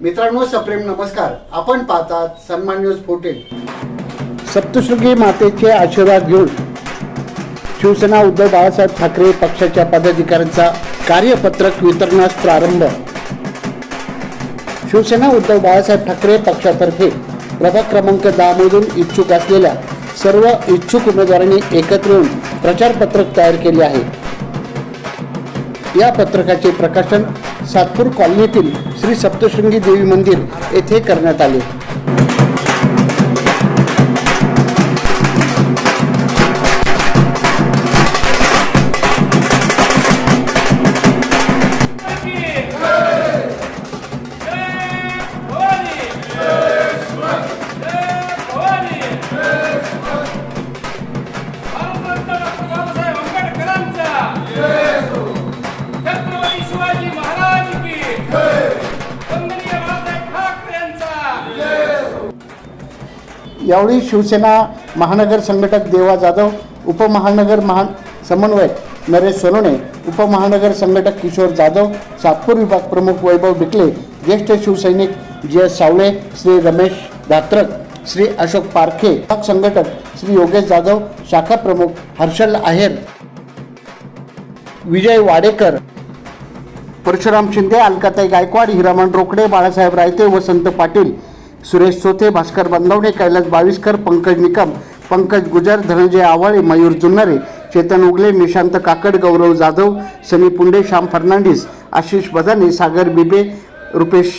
मित्रांनो सप्रेम नमस्कार. आपण पाहतात सन्मान न्यूज फोर्टीन सप्तशृंगी मातेचे आशीर्वाद घेऊन शिवसेना उद्धव बाळासाहेब ठाकरे पक्षाच्या पदाधिकाऱ्यांचा कार्यपत्रक वितरणास प्रारंभ. शिवसेना उद्धव बाळासाहेब ठाकरे पक्षातर्फे प्रभाग क्रमांक दहामधून इच्छुक असलेल्या सर्व इच्छुक उमेदवारांनी एकत्र येऊन प्रचारपत्रक तयार केले आहे. या पत्रकाचे प्रकाशन सातपूर कॉलनीतील श्री सप्तशृंगी देवी मंदिर येथे करण्यात आले. यावेळी शिवसेना महानगर संघटक देवा जाधव उपमहानगर महा समन्वयक नरेश सोनवणे उपमहानगर संघटक किशोर जाधव सातपूर विभाग प्रमुख वैभव बिकले ज्येष्ठ शिवसैनिक जी एस सावळे श्री रमेश धात्रक श्री अशोक पारखे विभाग संघटक श्री योगेश जाधव शाखा प्रमुख हर्षल आहेर विजय वाडेकर परशुराम शिंदे अलकाताई गायकवाड हिरामण रोकडे बाळासाहेब रायते वसंत पाटील सुरेश सोते भास्कर बंदवणे कैलास बाविस्कर पंकज निकम पंकज गुजर धनंजय आवाळे मयूर जुन्नरे चेतन उगले निशांत काकड गौरव जाधव सनी पुंडे श्याम फर्नांडिस आशिष बदाने सागर बिबे रुपेश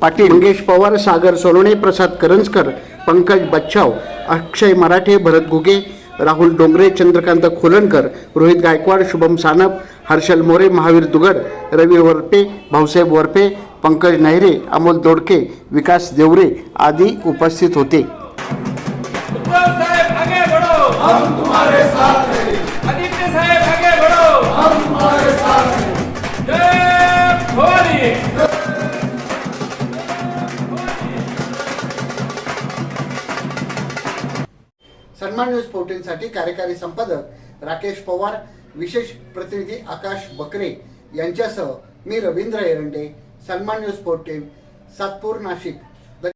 पाटील मंगेश पवार सागर सोलोणे प्रसाद करंजकर पंकज बच्छाव अक्षय मराठे भरत घुगे राहुल डोंगरे चंद्रकांत खोलणकर रोहित गायकवाड शुभम सानप हर्षल मोरे महावीर दुगड रवी वरपे भाऊसाहेब वरपे पंकज नहरे अमोल दोडके विकास देवरे आदी उपस्थित होते. उद्धव साहेब आगे बढ़ो। हम तुम्हारे साथ हैं। आदित्य साहेब आगे बढ़ो। हम तुम्हारे साथ हैं। जय भवानी। सन्मान न्यूज फोर्टीनसाठी कार्यकारी संपादक राकेश पवार विशेष प्रतिनिधी आकाश बकरे यांच्यासह मी रवींद्र एरंडे सन्मान न्यूज फोर्टीन सातपूर नाशिक.